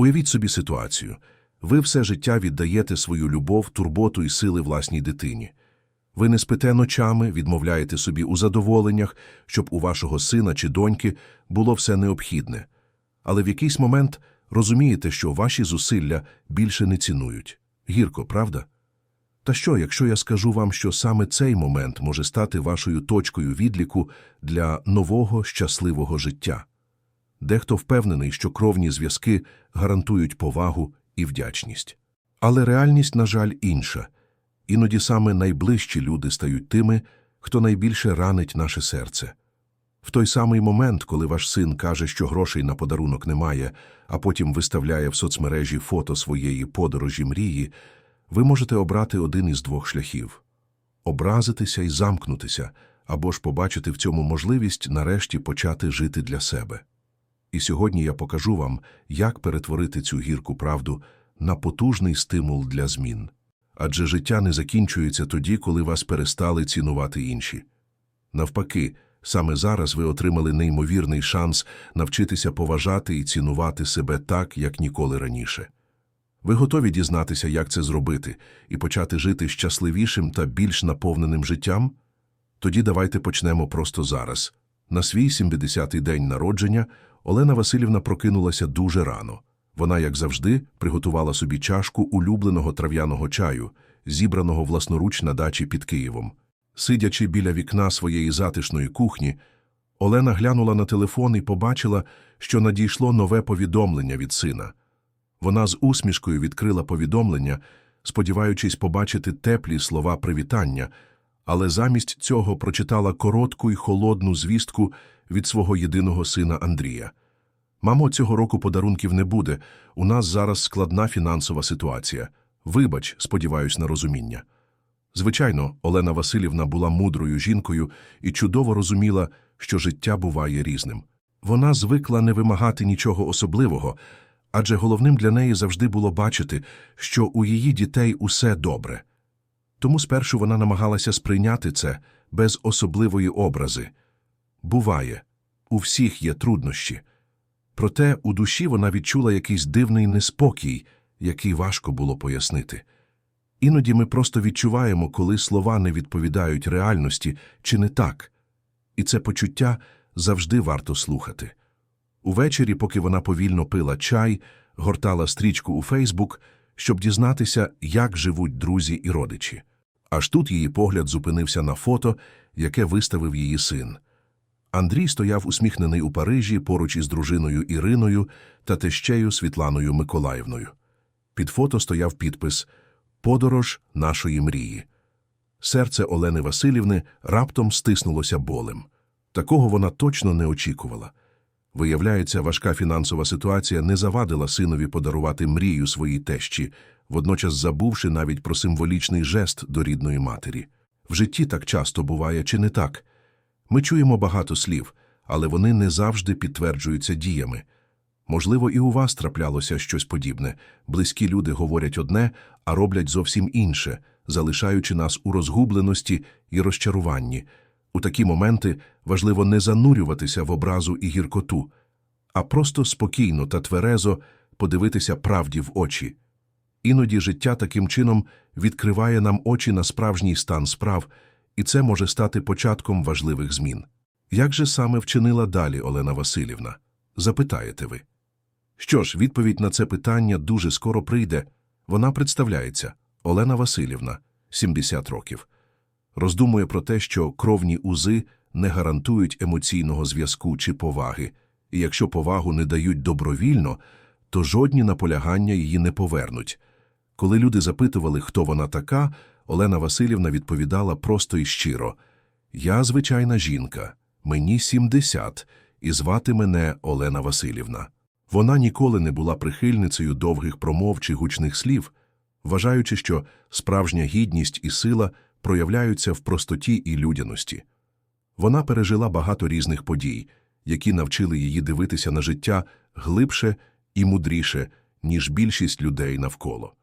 Уявіть собі ситуацію. Ви все життя віддаєте свою любов, турботу і сили власній дитині. Ви не спите ночами, відмовляєте собі у задоволеннях, щоб у вашого сина чи доньки було все необхідне. Але в якийсь момент розумієте, що ваші зусилля більше не цінують. Гірко, правда? Та що, якщо я скажу вам, що саме цей момент може стати вашою точкою відліку для нового щасливого життя? Дехто впевнений, що кровні зв'язки гарантують повагу і вдячність. Але реальність, на жаль, інша. Іноді саме найближчі люди стають тими, хто найбільше ранить наше серце. В той самий момент, коли ваш син каже, що грошей на подарунок немає, а потім виставляє в соцмережі фото своєї подорожі мрії, ви можете обрати один із двох шляхів образитися і замкнутися, або ж побачити в цьому можливість нарешті почати жити для себе. І сьогодні я покажу вам, як перетворити цю гірку правду на потужний стимул для змін. Адже життя не закінчується тоді, коли вас перестали цінувати інші. Навпаки, саме зараз ви отримали неймовірний шанс навчитися поважати і цінувати себе так, як ніколи раніше. Ви готові дізнатися, як це зробити, і почати жити щасливішим та більш наповненим життям? Тоді давайте почнемо просто зараз. На свій 70-й день народження Олена Васильівна прокинулася дуже рано. Вона, як завжди, приготувала собі чашку улюбленого трав'яного чаю, зібраного власноруч на дачі під Києвом. Сидячи біля вікна своєї затишної кухні, Олена глянула на телефон і побачила, що надійшло нове повідомлення від сина. Вона з усмішкою відкрила повідомлення, сподіваючись побачити теплі слова привітання, але замість цього прочитала коротку й холодну звістку від свого єдиного сина Андрія. Мамо, цього року подарунків не буде. У нас зараз складна фінансова ситуація. Вибач, сподіваюсь на розуміння. Звичайно, Олена Васильівна була мудрою жінкою і чудово розуміла, що життя буває різним. Вона звикла не вимагати нічого особливого, адже головним для неї завжди було бачити, що у її дітей усе добре. Тому спершу вона намагалася сприйняти це без особливої образи. Буває, у всіх є труднощі. Проте у душі вона відчула якийсь дивний неспокій, який важко було пояснити. Іноді ми просто відчуваємо, коли слова не відповідають реальності чи не так, і це почуття завжди варто слухати. Увечері, поки вона повільно пила чай, гортала стрічку у Фейсбук, щоб дізнатися, як живуть друзі і родичі. Аж тут її погляд зупинився на фото, яке виставив її син. Андрій стояв усміхнений у Парижі поруч із дружиною Іриною та тещею Світланою Миколаївною. Під фото стояв підпис Подорож нашої мрії. Серце Олени Васильівни раптом стиснулося болем. Такого вона точно не очікувала. Виявляється, важка фінансова ситуація не завадила синові подарувати мрію своїй тещі, водночас забувши навіть про символічний жест до рідної матері. В житті так часто буває, чи не так? Ми чуємо багато слів, але вони не завжди підтверджуються діями. Можливо, і у вас траплялося щось подібне. Близькі люди говорять одне, а роблять зовсім інше, залишаючи нас у розгубленості і розчаруванні. У такі моменти важливо не занурюватися в образу і гіркоту, а просто спокійно та тверезо подивитися правді в очі. Іноді життя таким чином відкриває нам очі на справжній стан справ, і це може стати початком важливих змін. Як же саме вчинила далі Олена Васильівна? Запитаєте ви. Що ж, відповідь на це питання дуже скоро прийде. Вона представляється Олена Васильівна, 70 років. Роздумує про те, що кровні узи не гарантують емоційного зв'язку чи поваги, і якщо повагу не дають добровільно, то жодні наполягання її не повернуть. Коли люди запитували, хто вона така, Олена Васильівна відповідала просто і щиро Я звичайна жінка, мені 70, і звати мене Олена Васильівна. Вона ніколи не була прихильницею довгих промов чи гучних слів, вважаючи, що справжня гідність і сила проявляються в простоті і людяності. Вона пережила багато різних подій, які навчили її дивитися на життя глибше і мудріше, ніж більшість людей навколо.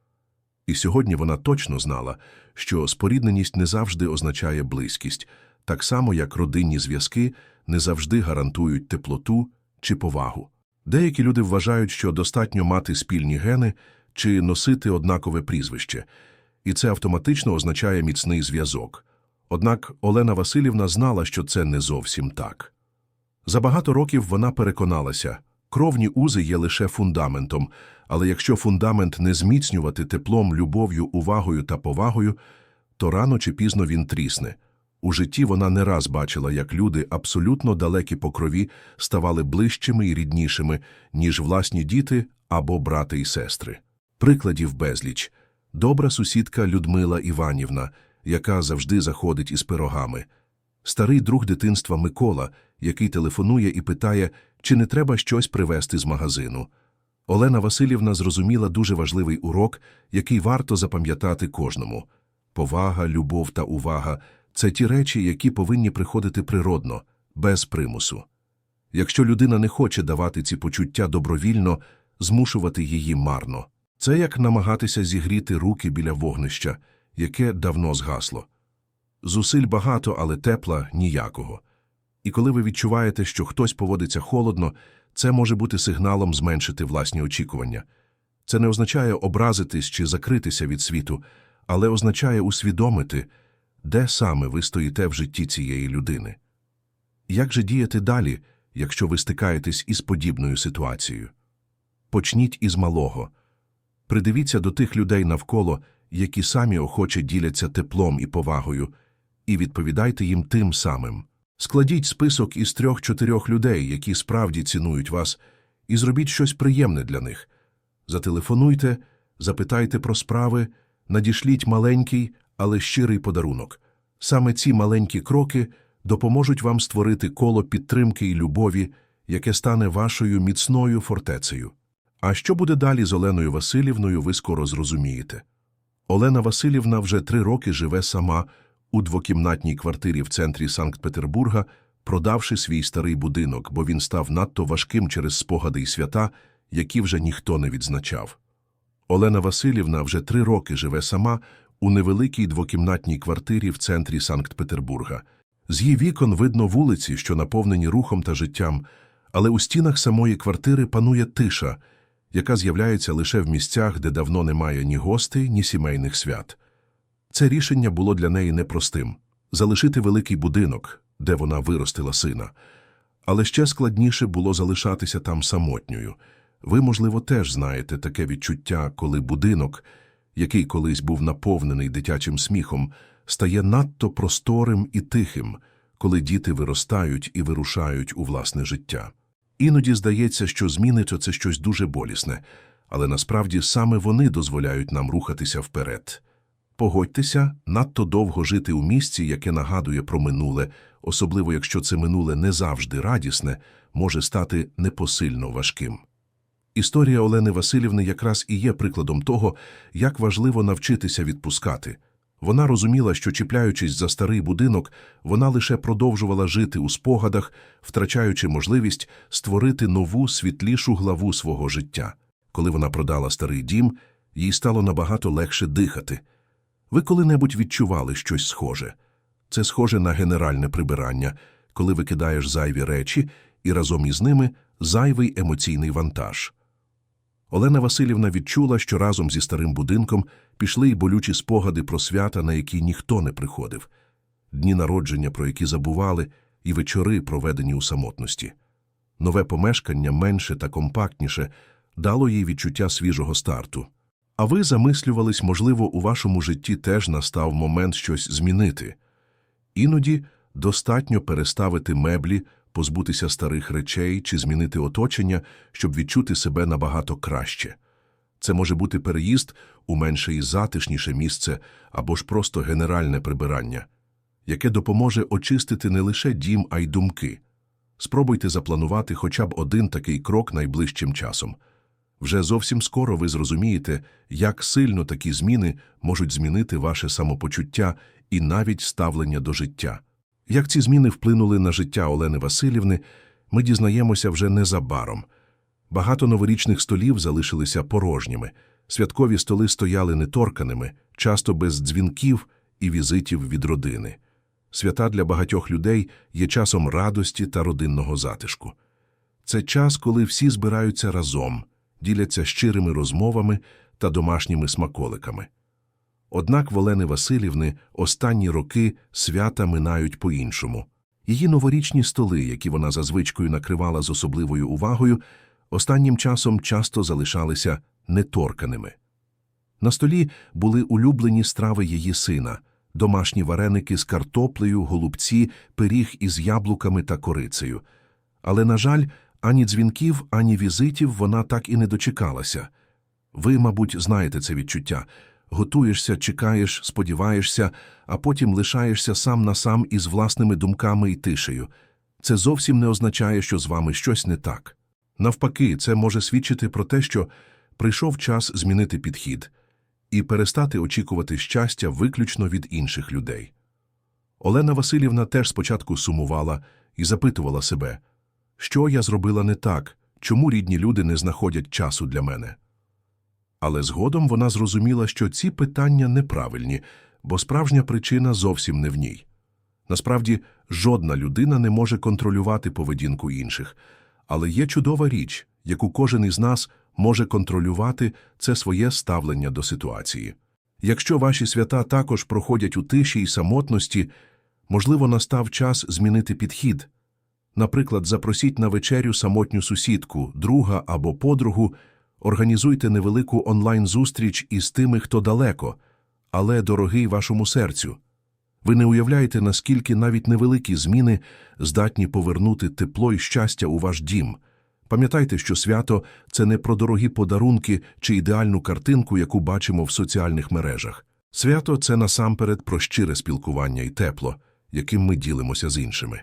І сьогодні вона точно знала, що спорідненість не завжди означає близькість, так само як родинні зв'язки не завжди гарантують теплоту чи повагу. Деякі люди вважають, що достатньо мати спільні гени чи носити однакове прізвище, і це автоматично означає міцний зв'язок. Однак Олена Васильівна знала, що це не зовсім так. За багато років вона переконалася, кровні узи є лише фундаментом, але якщо фундамент не зміцнювати теплом, любов'ю, увагою та повагою, то рано чи пізно він трісне. У житті вона не раз бачила, як люди, абсолютно далекі по крові, ставали ближчими і ріднішими, ніж власні діти або брати і сестри. Прикладів безліч. Добра сусідка Людмила Іванівна, яка завжди заходить із пирогами. Старий друг дитинства Микола, який телефонує і питає, чи не треба щось привезти з магазину. Олена Васильівна зрозуміла дуже важливий урок, який варто запам'ятати кожному. Повага, любов та увага – це ті речі, які повинні приходити природно, без примусу. Якщо людина не хоче давати ці почуття добровільно, змушувати її марно. Це як намагатися зігріти руки біля вогнища, яке давно згасло. Зусиль багато, але тепла ніякого. І коли ви відчуваєте, що хтось поводиться холодно, це може бути сигналом зменшити власні очікування. Це не означає образитись чи закритися від світу, але означає усвідомити, де саме ви стоїте в житті цієї людини. Як же діяти далі, якщо ви стикаєтесь із подібною ситуацією? Почніть із малого. Придивіться до тих людей навколо, які самі охоче діляться теплом і повагою, і відповідайте їм тим самим. Складіть список із трьох-чотирьох людей, які справді цінують вас, і зробіть щось приємне для них. Зателефонуйте, запитайте про справи, надішліть маленький, але щирий подарунок. Саме ці маленькі кроки допоможуть вам створити коло підтримки і любові, яке стане вашою міцною фортецею. А що буде далі з Оленою Васильівною, ви скоро зрозумієте. Олена Васильівна вже три роки живе сама у двокімнатній квартирі в центрі Санкт-Петербурга, продавши свій старий будинок, бо він став надто важким через спогади й свята, які вже ніхто не відзначав. Олена Васильівна вже три роки живе сама у невеликій двокімнатній квартирі в центрі Санкт-Петербурга. З її вікон видно вулиці, що наповнені рухом та життям, але у стінах самої квартири панує тиша, яка з'являється лише в місцях, де давно немає ні гостей, ні сімейних свят. Це рішення було для неї непростим – залишити великий будинок, де вона виростила сина. Але ще складніше було залишатися там самотньою. Ви, можливо, теж знаєте таке відчуття, коли будинок, який колись був наповнений дитячим сміхом, стає надто просторим і тихим, коли діти виростають і вирушають у власне життя. Іноді здається, що зміни – це щось дуже болісне, але насправді саме вони дозволяють нам рухатися вперед. Погодьтеся, надто довго жити у місці, яке нагадує про минуле, особливо якщо це минуле не завжди радісне, може стати непосильно важким. Історія Олени Васильівни якраз і є прикладом того, як важливо навчитися відпускати. Вона розуміла, що, чіпляючись за старий будинок, вона лише продовжувала жити у спогадах, втрачаючи можливість створити нову світлішу главу свого життя. Коли вона продала старий дім, їй стало набагато легше дихати. Ви коли-небудь відчували щось схоже? Це схоже на генеральне прибирання, коли викидаєш зайві речі і разом із ними зайвий емоційний вантаж. Олена Васильівна відчула, що разом зі старим будинком пішли й болючі спогади про свята, на які ніхто не приходив, дні народження, про які забували, і вечори, проведені у самотності. Нове помешкання, менше та компактніше, дало їй відчуття свіжого старту. А ви замислювались, можливо, у вашому житті теж настав момент щось змінити. Іноді достатньо переставити меблі, позбутися старих речей чи змінити оточення, щоб відчути себе набагато краще. Це може бути переїзд у менше і затишніше місце або ж просто генеральне прибирання, яке допоможе очистити не лише дім, а й думки. Спробуйте запланувати хоча б один такий крок найближчим часом. Вже зовсім скоро ви зрозумієте, як сильно такі зміни можуть змінити ваше самопочуття і навіть ставлення до життя. Як ці зміни вплинули на життя Олени Васильівни, ми дізнаємося вже незабаром. Багато новорічних столів залишилися порожніми, святкові столи стояли неторканими, часто без дзвінків і візитів від родини. Свята для багатьох людей є часом радості та родинного затишку. Це час, коли всі збираються разом, діляться щирими розмовами та домашніми смаколиками. Однак в Олени Васильівни останні роки свята минають по-іншому. Її новорічні столи, які вона за звичкою накривала з особливою увагою, останнім часом часто залишалися неторканими. На столі були улюблені страви її сина, домашні вареники з картоплею, голубці, пиріг із яблуками та корицею. Але, на жаль, ані дзвінків, ані візитів вона так і не дочекалася. Ви, мабуть, знаєте це відчуття. Готуєшся, чекаєш, сподіваєшся, а потім лишаєшся сам на сам із власними думками і тишею. Це зовсім не означає, що з вами щось не так. Навпаки, це може свідчити про те, що прийшов час змінити підхід і перестати очікувати щастя виключно від інших людей. Олена Васильівна теж спочатку сумувала і запитувала себе, що я зробила не так, чому рідні люди не знаходять часу для мене. Але згодом вона зрозуміла, що ці питання неправильні, бо справжня причина зовсім не в ній. Насправді, жодна людина не може контролювати поведінку інших, але є чудова річ, яку кожен із нас може контролювати, це своє ставлення до ситуації. Якщо ваші свята також проходять у тиші і самотності, можливо, настав час змінити підхід. Наприклад, запросіть на вечерю самотню сусідку, друга або подругу, організуйте невелику онлайн-зустріч із тими, хто далеко, але дорогий вашому серцю. Ви не уявляєте, наскільки навіть невеликі зміни здатні повернути тепло і щастя у ваш дім. Пам'ятайте, що свято це не про дорогі подарунки чи ідеальну картинку, яку бачимо в соціальних мережах. Свято це насамперед про щире спілкування і тепло, яким ми ділимося з іншими.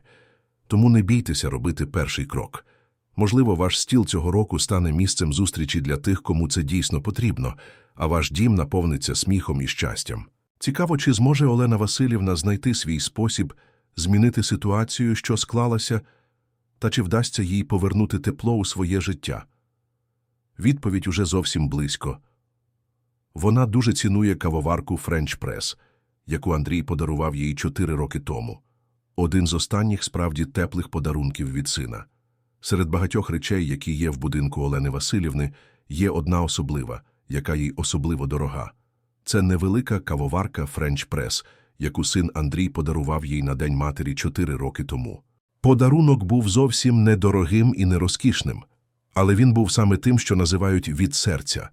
Тому не бійтеся робити перший крок. Можливо, ваш стіл цього року стане місцем зустрічі для тих, кому це дійсно потрібно, а ваш дім наповниться сміхом і щастям. Цікаво, чи зможе Олена Васильівна знайти свій спосіб змінити ситуацію, що склалася, та чи вдасться їй повернути тепло у своє життя. Відповідь уже зовсім близько. Вона дуже цінує кавоварку French Press, яку Андрій подарував їй чотири роки тому. Один з останніх справді теплих подарунків від сина. Серед багатьох речей, які є в будинку Олени Васильівни, є одна особлива, яка їй особливо дорога. Це невелика кавоварка French Press, яку син Андрій подарував їй на День матері чотири роки тому. Подарунок був зовсім недорогим і нерозкішним, але він був саме тим, що називають від серця.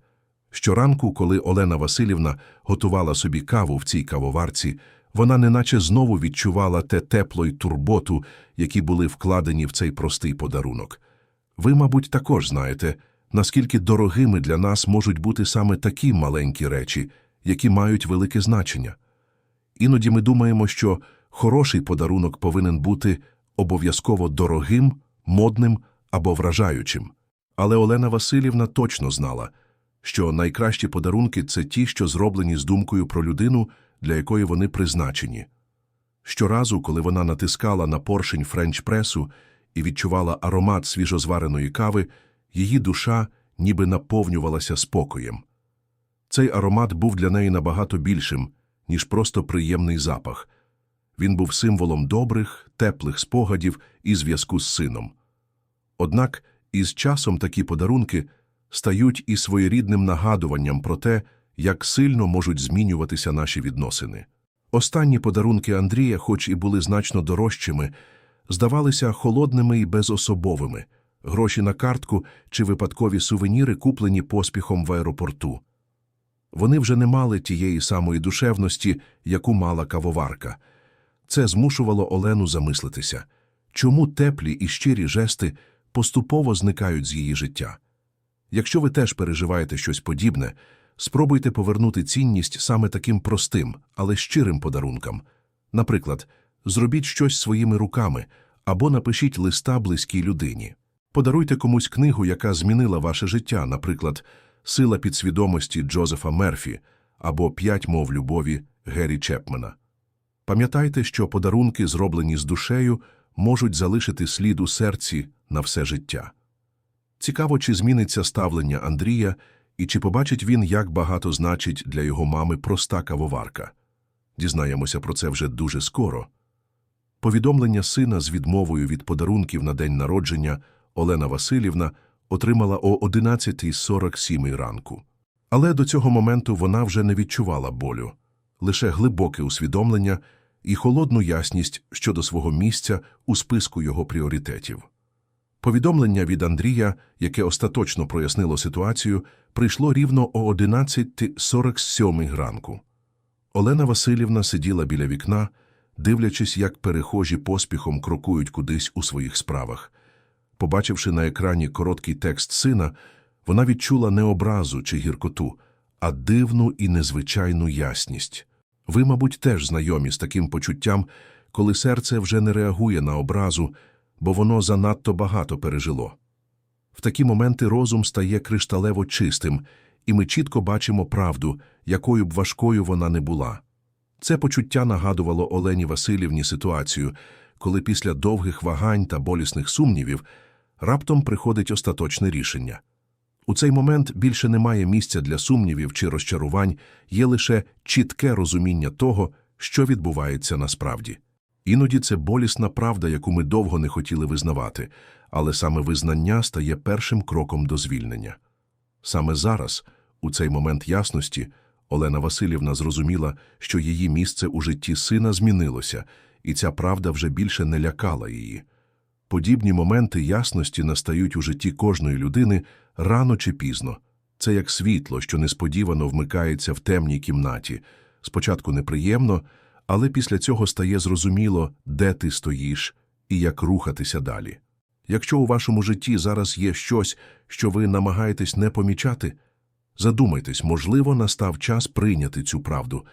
Щоранку, коли Олена Васильівна готувала собі каву в цій кавоварці, вона неначе знову відчувала те тепло й турботу, які були вкладені в цей простий подарунок. Ви, мабуть, також знаєте, наскільки дорогими для нас можуть бути саме такі маленькі речі, які мають велике значення. Іноді ми думаємо, що хороший подарунок повинен бути обов'язково дорогим, модним або вражаючим. Але Олена Васильівна точно знала, що найкращі подарунки це ті, що зроблені з думкою про людину, для якої вони призначені. Щоразу, коли вона натискала на поршень френч-пресу і відчувала аромат свіжозвареної кави, її душа ніби наповнювалася спокоєм. Цей аромат був для неї набагато більшим, ніж просто приємний запах. Він був символом добрих, теплих спогадів і зв'язку з сином. Однак із часом такі подарунки стають і своєрідним нагадуванням про те, як сильно можуть змінюватися наші відносини. Останні подарунки Андрія, хоч і були значно дорожчими, здавалися холодними і безособовими гроші на картку чи випадкові сувеніри, куплені поспіхом в аеропорту. Вони вже не мали тієї самої душевності, яку мала кавоварка. Це змушувало Олену замислитися, чому теплі і щирі жести поступово зникають з її життя. Якщо ви теж переживаєте щось подібне, спробуйте повернути цінність саме таким простим, але щирим подарункам. Наприклад, зробіть щось своїми руками або напишіть листа близькій людині. Подаруйте комусь книгу, яка змінила ваше життя, наприклад, Сила підсвідомості Джозефа Мерфі або П'ять мов любові Геррі Чепмена. Пам'ятайте, що подарунки, зроблені з душею, можуть залишити слід у серці на все життя. Цікаво, чи зміниться ставлення Андрія і чи побачить він, як багато значить для його мами проста кавоварка. Дізнаємося про це вже дуже скоро. Повідомлення сина з відмовою від подарунків на день народження Олена Васильівна отримала о 11.47 ранку. Але до цього моменту вона вже не відчувала болю, лише глибоке усвідомлення і холодну ясність щодо свого місця у списку його пріоритетів. Повідомлення від Андрія, яке остаточно прояснило ситуацію, прийшло рівно о 11.47 ранку. Олена Васильівна сиділа біля вікна, дивлячись, як перехожі поспіхом крокують кудись у своїх справах. Побачивши на екрані короткий текст сина, вона відчула не образу чи гіркоту, а дивну і незвичайну ясність. Ви, мабуть, теж знайомі з таким почуттям, коли серце вже не реагує на образу, бо воно занадто багато пережило. Такі моменти розум стає кришталево чистим, і ми чітко бачимо правду, якою б важкою вона не була. Це почуття нагадувало Олені Васильівні ситуацію, коли після довгих вагань та болісних сумнівів раптом приходить остаточне рішення. У цей момент більше немає місця для сумнівів чи розчарувань, є лише чітке розуміння того, що відбувається насправді. Іноді це болісна правда, яку ми довго не хотіли визнавати, але саме визнання стає першим кроком до звільнення. Саме зараз, у цей момент ясності, Олена Васильівна зрозуміла, що її місце у житті сина змінилося, і ця правда вже більше не лякала її. Подібні моменти ясності настають у житті кожної людини рано чи пізно. Це як світло, що несподівано вмикається в темній кімнаті. Спочатку неприємно, але після цього стає зрозуміло, де ти стоїш і як рухатися далі. Якщо у вашому житті зараз є щось, що ви намагаєтесь не помічати, задумайтесь, можливо, настав час прийняти цю правду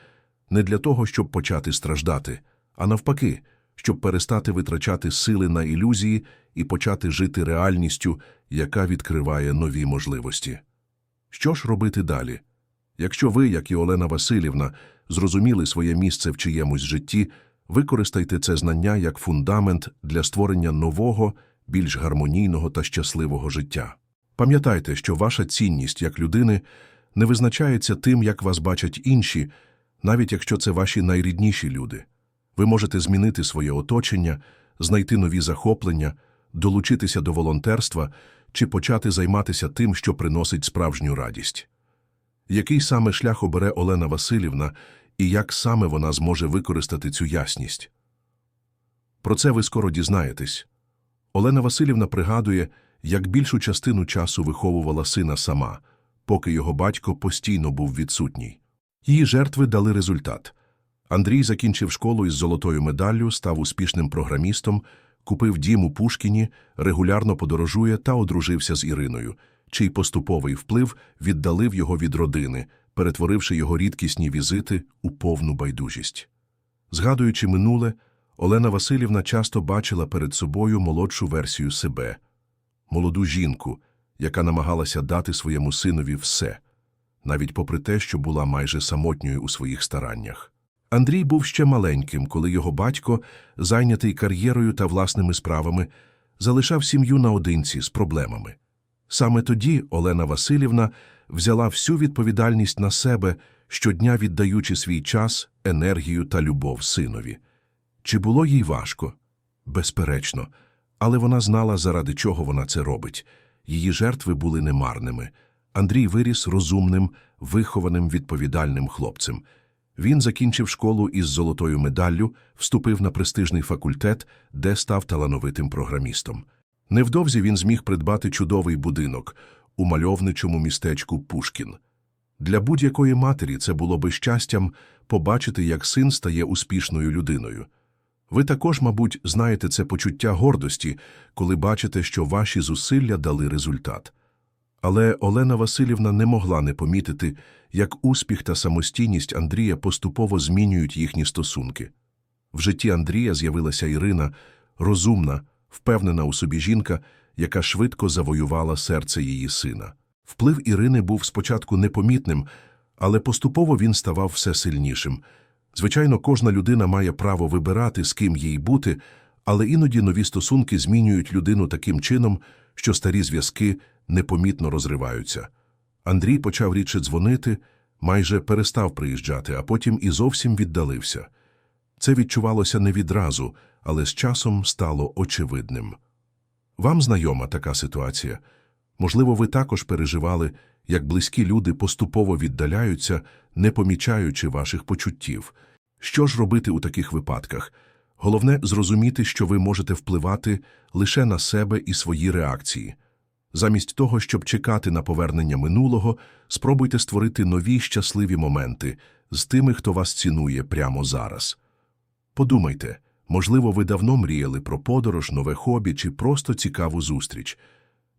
не для того, щоб почати страждати, а навпаки, щоб перестати витрачати сили на ілюзії і почати жити реальністю, яка відкриває нові можливості. Що ж робити далі? Якщо ви, як і Олена Васильівна, зрозуміли своє місце в чиємусь житті, використайте це знання як фундамент для створення нового, більш гармонійного та щасливого життя. Пам'ятайте, що ваша цінність як людини не визначається тим, як вас бачать інші, навіть якщо це ваші найрідніші люди. Ви можете змінити своє оточення, знайти нові захоплення, долучитися до волонтерства чи почати займатися тим, що приносить справжню радість. Який саме шлях обере Олена Васильівна і як саме вона зможе використати цю ясність? Про це ви скоро дізнаєтесь. Олена Васильівна пригадує, як більшу частину часу виховувала сина сама, поки його батько постійно був відсутній. Її жертви дали результат. Андрій закінчив школу із золотою медаллю, став успішним програмістом, купив дім у Пушкіні, регулярно подорожує та одружився з Іриною, чий поступовий вплив віддалив його від родини, перетворивши його рідкісні візити у повну байдужість. Згадуючи минуле, Олена Васильівна часто бачила перед собою молодшу версію себе, молоду жінку, яка намагалася дати своєму синові все, навіть попри те, що була майже самотньою у своїх стараннях. Андрій був ще маленьким, коли його батько, зайнятий кар'єрою та власними справами, залишав сім'ю наодинці з проблемами. Саме тоді Олена Васильівна взяла всю відповідальність на себе, щодня віддаючи свій час, енергію та любов синові. Чи було їй важко? Безперечно, але вона знала, заради чого вона це робить. Її жертви були немарними. Андрій виріс розумним, вихованим, відповідальним хлопцем. Він закінчив школу із золотою медаллю, вступив на престижний факультет, де став талановитим програмістом. Невдовзі він зміг придбати чудовий будинок у мальовничому містечку Пушкін. Для будь-якої матері це було би щастям побачити, як син стає успішною людиною. Ви також, мабуть, знаєте це почуття гордості, коли бачите, що ваші зусилля дали результат. Але Олена Васильівна не могла не помітити, як успіх та самостійність Андрія поступово змінюють їхні стосунки. В житті Андрія з'явилася Ірина, розумна, впевнена у собі жінка, яка швидко завоювала серце її сина. Вплив Ірини був спочатку непомітним, але поступово він ставав все сильнішим. Звичайно, кожна людина має право вибирати, з ким їй бути, але іноді нові стосунки змінюють людину таким чином, що старі зв'язки непомітно розриваються. Андрій почав рідше дзвонити, майже перестав приїжджати, а потім і зовсім віддалився. Це відчувалося не відразу, але з часом стало очевидним. Вам знайома така ситуація. Можливо, ви також переживали, як близькі люди поступово віддаляються, не помічаючи ваших почуттів. Що ж робити у таких випадках? Головне зрозуміти, що ви можете впливати лише на себе і свої реакції. Замість того, щоб чекати на повернення минулого, спробуйте створити нові щасливі моменти з тими, хто вас цінує прямо зараз. Подумайте, можливо, ви давно мріяли про подорож, нове хобі чи просто цікаву зустріч.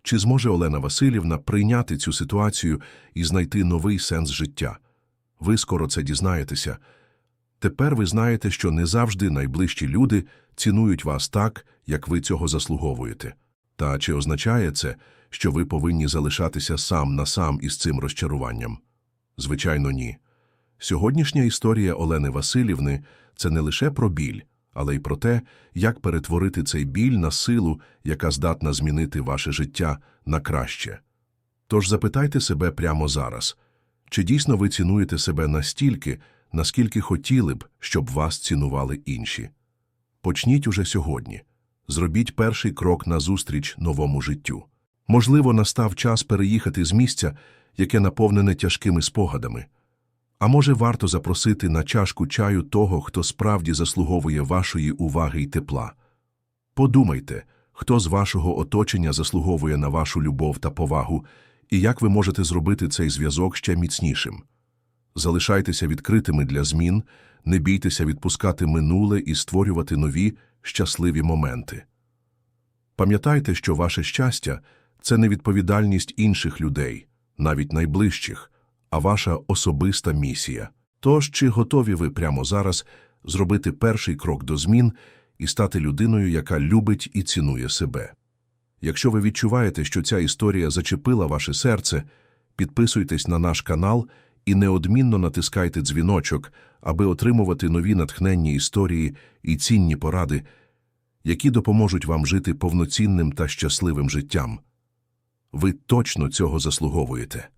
Чи зможе Олена Васильівна прийняти цю ситуацію і знайти новий сенс життя? Ви скоро це дізнаєтеся. Тепер ви знаєте, що не завжди найближчі люди цінують вас так, як ви цього заслуговуєте. Та чи означає це, що ви повинні залишатися сам на сам із цим розчаруванням? Звичайно, ні. Сьогоднішня історія Олени Васильівни – це не лише про біль, але й про те, як перетворити цей біль на силу, яка здатна змінити ваше життя на краще. Тож запитайте себе прямо зараз, чи дійсно ви цінуєте себе настільки, наскільки хотіли б, щоб вас цінували інші? Почніть уже сьогодні. Зробіть перший крок назустріч новому життю. Можливо, настав час переїхати з місця, яке наповнене тяжкими спогадами. А може, варто запросити на чашку чаю того, хто справді заслуговує вашої уваги й тепла. Подумайте, хто з вашого оточення заслуговує на вашу любов та повагу, і як ви можете зробити цей зв'язок ще міцнішим. Залишайтеся відкритими для змін, не бійтеся відпускати минуле і створювати нові щасливі моменти. Пам'ятайте, що ваше щастя це не відповідальність інших людей, навіть найближчих, а ваша особиста місія. Тож, чи готові ви прямо зараз зробити перший крок до змін і стати людиною, яка любить і цінує себе? Якщо ви відчуваєте, що ця історія зачепила ваше серце, підписуйтесь на наш канал і неодмінно натискайте дзвіночок, аби отримувати нові натхненні історії і цінні поради, які допоможуть вам жити повноцінним та щасливим життям. Ви точно цього заслуговуєте.